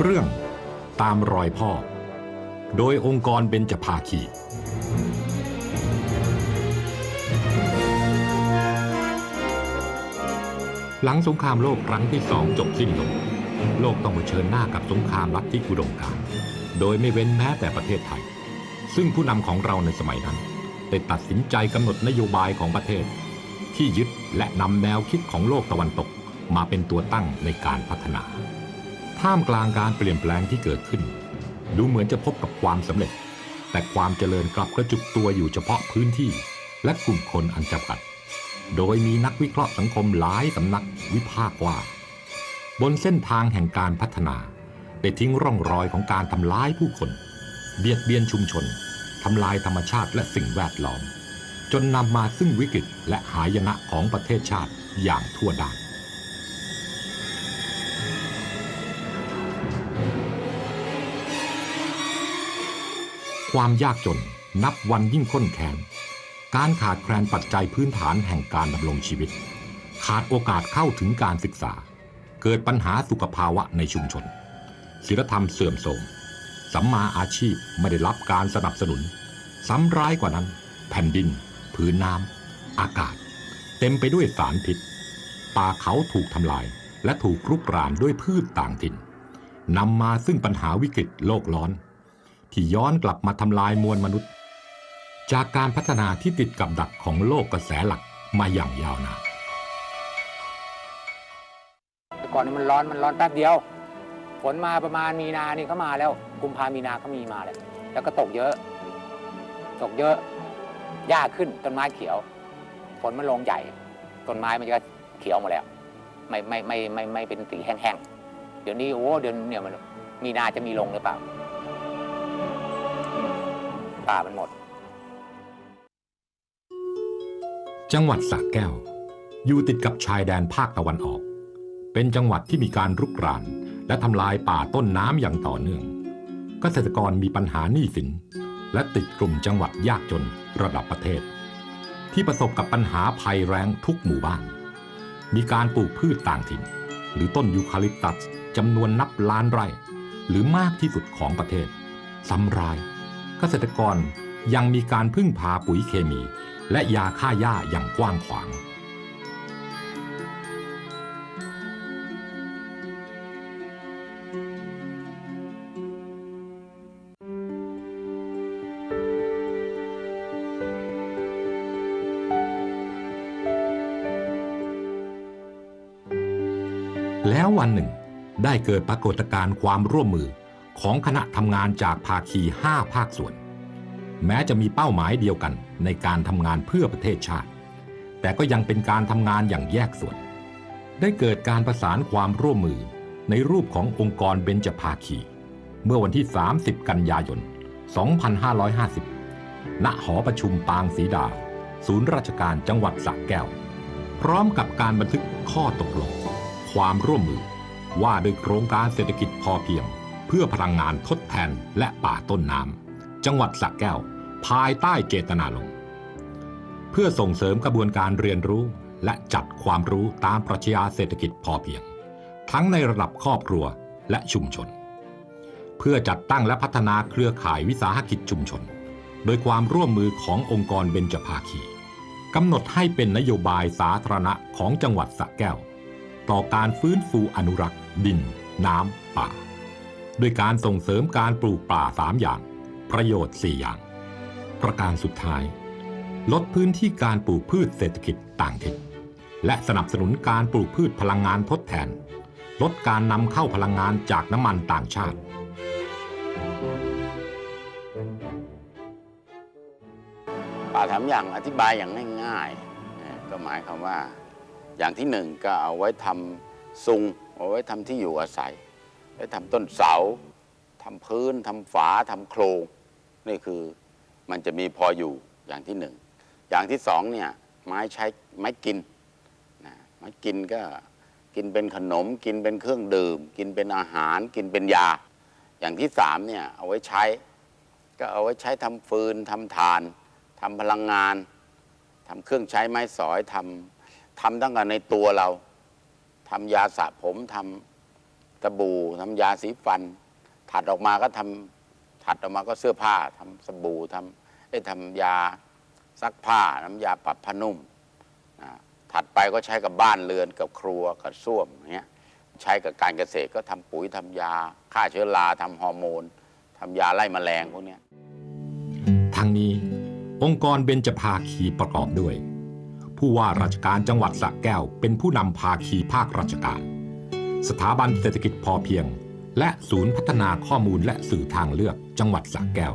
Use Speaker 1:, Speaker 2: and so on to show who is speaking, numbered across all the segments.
Speaker 1: เรื่องตามรอยพ่อ โดยองค์กรเบญจภาคี หลังสงครามโลกครั้งที่สองจบสิ้นลง โลกต้องเผชิญหน้ากับสงครามลัทธิกุดมการโดยไม่เว้นแม้แต่ประเทศไทย ซึ่งผู้นำของเราในสมัยนั้นได้ตัดสินใจกำหนดนโยบายของประเทศ ที่ยึดและนำแนวคิดของโลกตะวันตกมาเป็นตัวตั้งในการพัฒนา ท่ามกลางการเปลี่ยนแปลงที่เกิดขึ้น ดูเหมือนจะพบกับความสำเร็จ แต่ความเจริญกลับกระจุกตัวอยู่เฉพาะพื้นที่ และกลุ่มคนอันจำกัด โดยมีนักวิเคราะห์สังคมหลายสำนักวิพากษ์ว่า บนเส้นทางแห่งการพัฒนาได้ทิ้งร่องรอยของการทำร้ายผู้คน เบียดเบียนชุมชนทำลายธรรมชาติและสิ่งแวดล้อม จนนำมาซึ่งวิกฤตและหายนะของประเทศชาติอย่างทั่วด้าน ความยากจนนับวันยิ่งข้นแค้น การขาดแคลนปัจจัยพื้นฐานแห่งการดำรงชีวิต ขาดโอกาสเข้าถึงการศึกษา เกิดปัญหาสุขภาวะในชุมชนศีลธรรมเสื่อมโทรมสัมมาอาชีพไม่ได้รับการสนับสนุน ซ้ำร้ายกว่านั้น แผ่นดิน พื้นน้ำ อากาศ เต็มไปด้วยสารพิษ ป่าเขาถูกทำลาย และถูกรุกรานด้วยพืชต่างถิ่นนำมาซึ่งปัญหาวิกฤตโลกร้อน ที่ย้อนกลับมาทำลายมวลมนุษย์ จากการพัฒนาที่ติดกับดักของโลกกระแสหลักมาอย่างยาวนาน
Speaker 2: แต่ก่อนนี้มันร้อนมันร้อนแป๊บเดียวฝนมาประมาณมีนานี่ก็มาแล้วกุมภามีนาก็มีมาแล้วแล้วก็ตกเยอะ ตกเยอะหญ้าขึ้นต้นไม้เขียวฝนมันลงใหญ่ต้นไม้มันก็เขียวหมดแล้ว ไม่ไม่ไม่ไม่ไม่เป็นสีแห้งๆเดี๋ยวนี้โอ้เดือนเนี่ยมันมีนาจะมีลงหรือเปล่า ป่ามันหมด
Speaker 1: จังหวัดสระแก้ว อยู่ติดกับชายแดนภาคตะวันออก เป็นจังหวัดที่มีการรุกราน และทำลายป่าต้นน้ำอย่างต่อเนื่อง เกษตรกรมีปัญหาหนี้สิน และติดกลุ่มจังหวัดยากจนระดับประเทศ ที่ประสบกับปัญหาภัยแรงทุกหมู่บ้าน มีการปลูกพืชต่างถิ่น หรือต้นยูคาลิปตัสจำนวนนับล้านไร่ หรือมากที่สุดของประเทศซ้ำราย เกษตรกรยังมีการพึ่งพาปุ๋ยเคมี และยาฆ่าหญ้าอย่างกว้างขวาง แล้ววันหนึ่งได้เกิดปรากฏการณ์ความร่วมมือ ของคณะทำงานจากภาคี 5 ภาคส่วน แม้จะมีเป้าหมายเดียวกันในการทำงานเพื่อประเทศชาติ แต่ก็ยังเป็นการทำงานอย่างแยกส่วน ได้เกิดการประสานความร่วมมือในรูปขององค์กรเบญจภาคี เมื่อวันที่ 30 กันยายน 2550 ณ หอประชุมปางศรีดา ศูนย์ราชการจังหวัดสระแก้ว พร้อมกับการบันทึกข้อตกลง ความร่วมมือว่าโดยโครงการเศรษฐกิจพอเพียง พื่อพลังงานทดแทนและป่าต้นน้ำจังหวัดสระแก้ว ภายใต้เจตนารมเพื่อส่งเสริมกระบวนการเรียนรู้และจัดความรู้ตามปรัชญาเศรษฐกิจพอเพียง ทั้งในระดับครอบครัวและชุมชน เพื่อจัดตั้งและพัฒนาเครือข่ายวิสาหกิจชุมชน โดยความร่วมมือขององค์กรเบญจภาคีกำหนดให้เป็นนโยบายสาธารณะของจังหวัดสระแก้ว ต่อการฟื้นฟูอนุรักษ์ ดิน น้ำ ป่า ด้วยการส่งเสริมการปลูกป่า3อย่าง ประโยชน์4อย่าง ประการสุดท้าย ลดพื้นที่การปลูกพืชเศรษฐกิจต่างถิ่นและสนับสนุนการปลูกพืชพลังงานทดแทน ลดการนำเข้าพลังงานจากน้ำมันต่างชาติ
Speaker 3: ป่าถามอย่างอธิบายอย่างง่ายๆ ก็หมายความว่า อย่างที่หนึ่งก็เอาไว้ทำซุงเอาไว้ทำที่อยู่อาศัย ไว้ทำต้นเสาทำพื้นทำฝาทำโครงนี่คือมันจะมีพออยู่อย่างที่หนึ่งอย่างที่สองเนี่ยไม้ใช้ไม้กินนะไม้กินก็กินเป็นขนม กินเป็นเครื่องดื่ม กินเป็นอาหาร กินเป็นยา อย่างที่สามเนี่ยเอาไว้ใช้ ก็เอาไว้ใช้ทำฟืนทำถ่านทำพลังงานทำเครื่องใช้ไม้สอยทำทำตั้งแต่ในตัวเราทำยาสระผมท ตบู่ทำยาสีฟัน ถัดออกมาก็ทำถัดออกมาก็เสื้อผ้าทำสบู่ทำเอ้ทำยาซักผ้าน้ำยาปรับผ้านุ่มอ่าถัดไปก็ใช้กับบ้านเรือนกับครัวกับส้วมอย่างเงี้ยใช้กับการเกษตรก็ทำปุ๋ยทำยาฆ่าเชื้อราทำฮอร์โมนทำยาไล่แมลงพวกเนี้ย
Speaker 1: ทั้งนี้องค์กรเบญจภาคีประกอบด้วย ผู้ว่าราชการจังหวัดสระแก้วเป็นผู้นำภาคีภาคราชการ สถาบันเศรษฐกิจพอเพียง และศูนย์พัฒนาข้อมูลและสื่อทางเลือกจังหวัดสระแก้ว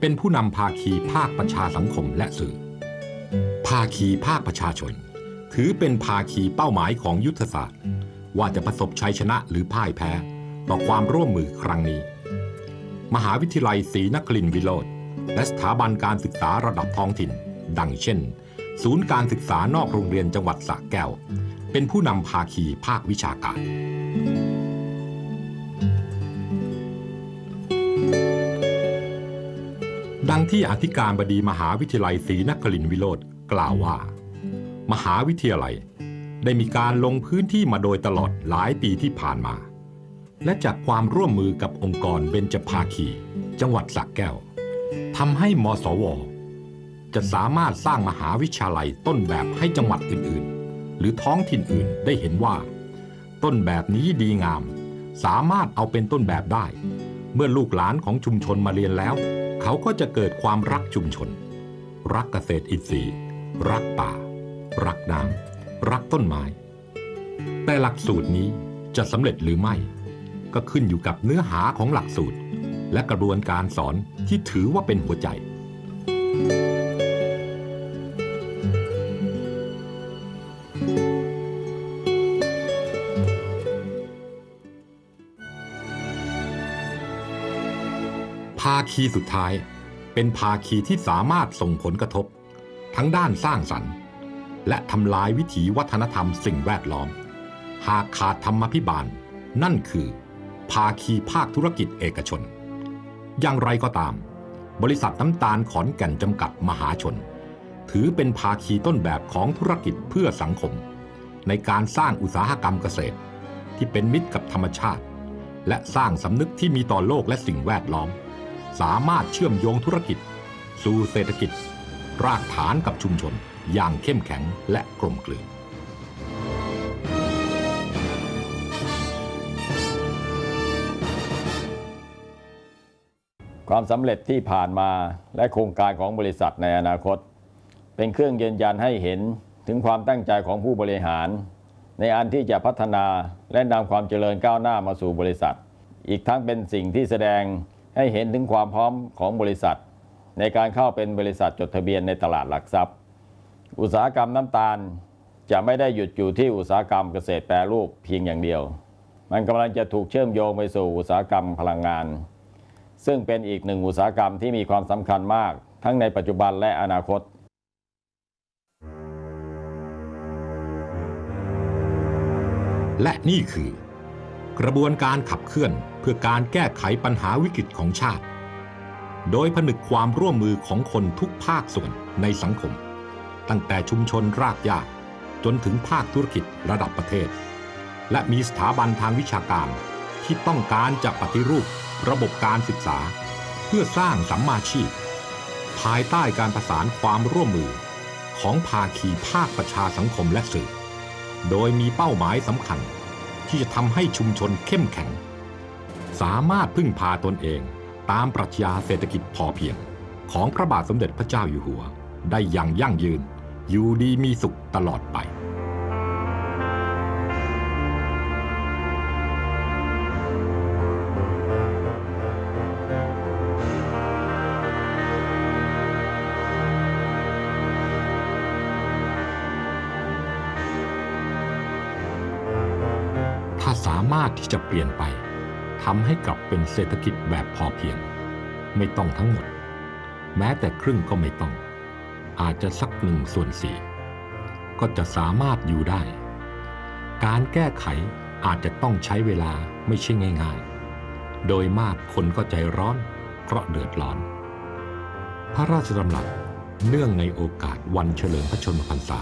Speaker 1: เป็นผู้นำภาคีภาคประชาสังคมและสื่อ ภาคีภาคประชาชน ถือเป็นภาคีเป้าหมายของยุทธศาสตร์ ว่าจะประสบชัยชนะหรือพ่ายแพ้ ต่อความร่วมมือครั้งนี้ มหาวิทยาลัยศรีนครินทรวิโรธและสถาบันการศึกษาระดับท้องถิ่น ดังเช่น ศูนย์การศึกษานอกโรงเรียนจังหวัดสระแก้ว เป็นผู้นำภาคีภาควิชาการ ดังที่อธิการบดีมหาวิทยาลัยศรีนครินทรวิโรธกล่าวว่า มหาวิทยาลัยได้มีการลงพื้นที่มาโดยตลอดหลายปีที่ผ่านมา และจากความร่วมมือกับองค์กรเบญจภาคี จังหวัดสระแก้วทำให้มสว จะสามารถสร้างมหาวิทยาลัยต้นแบบให้จังหวัดอื่นๆ หรือท้องถิ่นอื่นได้เห็นว่า ต้นแบบนี้ดีงาม สามารถเอาเป็นต้นแบบได้ เมื่อลูกหลานของชุมชนมาเรียนแล้ว เขาก็จะเกิดความรักชุมชน รักเกษตรอินทรีย์ รักป่า รักน้ำรักต้นไม้ แต่หลักสูตรนี้จะสำเร็จหรือไม่ ก็ขึ้นอยู่กับเนื้อหาของหลักสูตร และกระบวนการสอนที่ถือว่าเป็นหัวใจ คีสุดท้าย เป็นภาคีที่สามารถส่งผลกระทบ ทั้งด้านสร้างสรรค์ และทำลายวิถีวัฒนธรรมสิ่งแวดล้อม หากขาดธรรมพิบาล นั่นคือ ภาคีภาคธุรกิจเอกชน อย่างไรก็ตาม บริษัทน้ำตาลขอนแก่นจำกัดมหาชน ถือเป็นภาคีต้นแบบของธุรกิจเพื่อสังคม ในการสร้างอุตสาหกรรมเกษตร ที่เป็นมิตรกับธรรมชาติ และสร้างสำนึกที่มีต่อโลกและสิ่งแวดล้อม สามารถเชื่อมโยงธุรกิจ สู่เศรษฐกิจ รากฐานกับชุมชนอย่างเข้มแข็งและกลมกลืน
Speaker 4: ความสำเร็จที่ผ่านมาและโครงการของบริษัทในอนาคต เป็นเครื่องยืนยันให้เห็นถึงความตั้งใจของผู้บริหาร ในอันที่จะพัฒนาและนำความเจริญก้าวหน้ามาสู่บริษัท อีกทั้งเป็นสิ่งที่แสดง ให้เห็นถึงความพร้อมของบริษัท ในการเข้าเป็นบริษัทจดทะเบียนในตลาดหลักทรัพย์ อุตสาหกรรมน้ำตาลจะไม่ได้หยุดอยู่ที่อุตสาหกรรมเกษตรแปรรูปเพียงอย่างเดียว มันกำลังจะถูกเชื่อมโยงไปสู่อุตสาหกรรมพลังงาน ซึ่งเป็นอีกหนึ่งอุตสาหกรรมที่มีความสำคัญมาก ทั้งในปัจจุบันและอนาคต
Speaker 1: และนี่คือกระบวนการขับเคลื่อน พื่อการแก้ไขปัญหาวิกฤตของชาติ โดยผนึกความร่วมมือของคนทุกภาคส่วนในสังคม ตั้งแต่ชุมชนรากหญ้าจนถึงภาคธุรกิจระดับประเทศ และมีสถาบันทางวิชาการที่ต้องการจะปฏิรูประบบการศึกษา เพื่อสร้างสัมมาชีพ ภายใต้การประสานความร่วมมือของภาคีภาคประชาสังคมและสื่อ โดยมีเป้าหมายสำคัญที่จะทำให้ชุมชนเข้มแข็ง สามารถพึ่งพาตนเองตามปรัชญาเศรษฐกิจพอเพียง ของพระบาทสมเด็จพระเจ้าอยู่หัว ได้อย่างยั่งยืน อยู่ดีมีสุขตลอดไปถ้าสามารถที่จะเปลี่ยนไป ทำให้กลับเป็นเศรษฐกิจแบบพอเพียง ไม่ต้องทั้งหมด แม้แต่ครึ่งก็ไม่ต้อง อาจจะสักหนึ่งส่วนสี่ก็จะสามารถอยู่ได้ การแก้ไขอาจจะต้องใช้เวลาไม่ใช่ง่ายๆ โดยมากคนก็ใจร้อน เพราะเดือดร้อน พระราชดำรัสเนื่องในโอกาสวันเฉลิมพระชนมพรรษา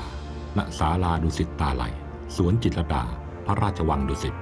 Speaker 1: ณ ศาลาดุสิตตาลัยสวนจิตรดา พระราชวังดุสิต